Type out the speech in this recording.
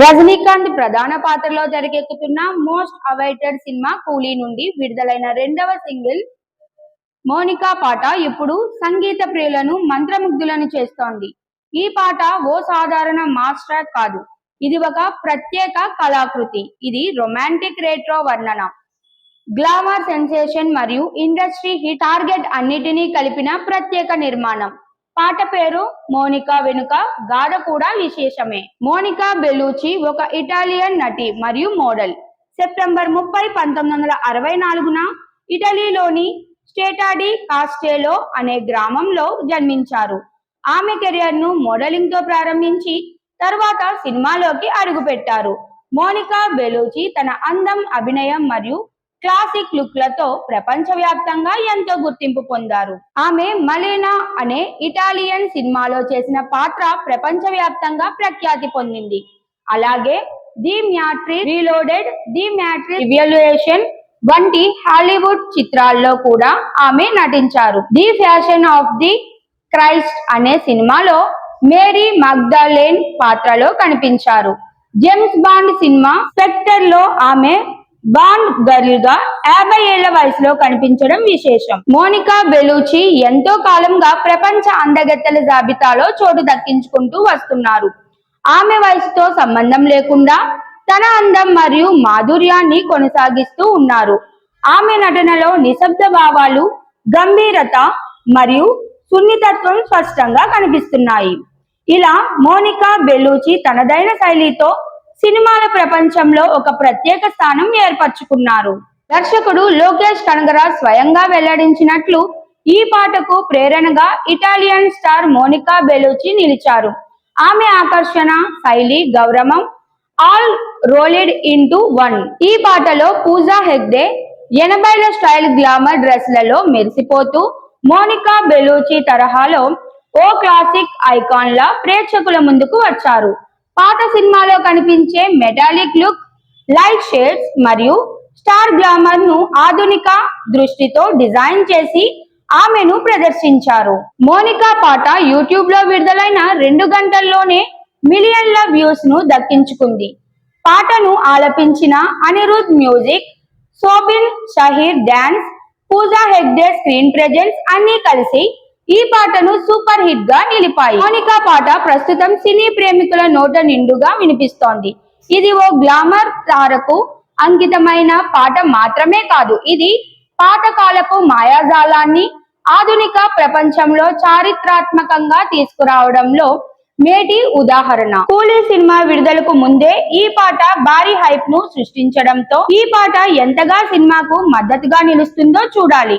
రజనీకాంత్ ప్రధాన పాత్రలో తెరకెక్కుతున్న మోస్ట్ అవైటెడ్ సినిమా కూలీ నుండి విడుదలైన రెండవ సింగిల్ మోనికా పాట ఇప్పుడు సంగీత ప్రియులను మంత్రముగ్ధులను చేస్తోంది. ఈ పాట ఓ సాధారణ మాస్ ట్రాక్ కాదు. ఇది ఒక ప్రత్యేక కళాకృతి. ఇది రొమాంటిక్ రేట్రో వర్ణన. గ్లామర్ సెన్సేషన్ మరియు ఇండస్ట్రీ హిట్ టార్గెట్ అన్నిటినీ కలిపిన ప్రత్యేక నిర్మాణం. పాట పేరు మోనికా వెనుక గాథ కూడా విశేషమే. మోనికా బెలూచి ఒక ఇటాలియన్ నటి మరియు మోడల్. సెప్టెంబర్ ముప్పై పంతొమ్మిది వందల అరవై నాలుగున ఇటలీలోని స్టేటాడి కాస్టేలో అనే గ్రామంలో జన్మించారు. ఆమె కెరియర్ను మోడలింగ్తో ప్రారంభించి తర్వాత సినిమాలోకి అడుగుపెట్టారు. మోనికా బెలూచి తన అందం అభినయం మరియు క్లాసిక్ లుక్లతో ప్రపంచవ్యాప్తంగా ఎంతో గుర్తింపు పొందారు. ఆమె మలేనా అనే ఇటాలియన్ సినిమాలో చేసిన పాత్ర ప్రపంచవ్యాప్తంగా ప్రఖ్యాతి పొందింది. అలాగే the Matrix Reloaded the Matrix evaluation వంటి హాలీవుడ్ చిత్రాల్లో కూడా ఆమె నటించారు. The fashion of the Christ అనే సినిమాలో మేరీ మగ్దలేన్ పాత్రలో కనిపించారు. జేమ్స్ బాండ్ సినిమా స్పెక్టర్లో ఆమె బాండ్ గర్ల్గా యాభై ఏళ్ళ వయసులో కనిపించడం విశేషం. మోనికా బెలూచి ఎంతో కాలంగా ప్రపంచ అందగత్తెల జాబితాలో చోటు దక్కించుకుంటూ వస్తున్నారు. ఆమె వయసుతో సంబంధం లేకుండా తన అందం మరియు మాధుర్యాన్ని కొనసాగిస్తూ ఉన్నారు. ఆమె నటనలో నిశ్శబ్ద భావాలు గంభీరత మరియు సున్నితత్వం స్పష్టంగా కనిపిస్తున్నాయి. ఇలా మోనికా బెలూచి తనదైన శైలితో సినిమాల ప్రపంచంలో ఒక ప్రత్యేక స్థానం ఏర్పరచుకున్నారు. దర్శకుడు లోకేష్ కనగరాజ్ స్వయంగా వెల్లడించినట్లు ఈ పాటకు ప్రేరణగా ఇటాలియన్ స్టార్ మోనికా బెలూచి నిలిచారు. ఆమె ఆకర్షణ శైలి గౌరవం ఆల్ రోలెడ్ ఇంటూ వన్. ఈ పాటలో పూజా హెగ్డే ఎనభైల స్టైల్ గ్లామర్ డ్రెస్లలో మెరిసిపోతూ మోనికా బెలూచి తరహాలో ఓ క్లాసిక్ ఐకాన్ లా ప్రేక్షకుల ముందుకు వచ్చారు. పాత సినిమాలో కనిపించే మెటాలిక్ లుక్ లైట్ షేడ్స్ మరియు స్టార్ గ్లామర్ను ఆధునిక దృష్టితో డిజైన్ చేసి ఆమెను ప్రదర్శించారు. మోనికా పాట యూట్యూబ్లో విడుదలైన రెండు గంటల్లోనే మిలియన్ల వ్యూస్ను దక్కించుకుంది. పాటను ఆలపించిన Anirudh music Soubin Shahir dance Pooja Hegde screen presence అన్ని కలిసి ఈ పాటను సూపర్ హిట్గా నిలిపాయి. మోనికా పాట ప్రస్తుతం సినీ ప్రేమికుల నోట నిండుగా వినిపిస్తోంది. ఇది ఓ గ్లామర్ తారకు అంకితమైన పాట మాత్రమే కాదు ఇది పాతకాలపు మాయాజాలాన్ని ఆధునిక ప్రపంచంలో చారిత్రాత్మకంగా తీసుకురావడంలో మేటి ఉదాహరణ. కూలీ సినిమా విడుదలకు ముందే ఈ పాట భారీ హైప్ను సృష్టించడంతో ఈ పాట ఎంతగా సినిమాకు మద్దతుగా నిలుస్తుందో చూడాలి.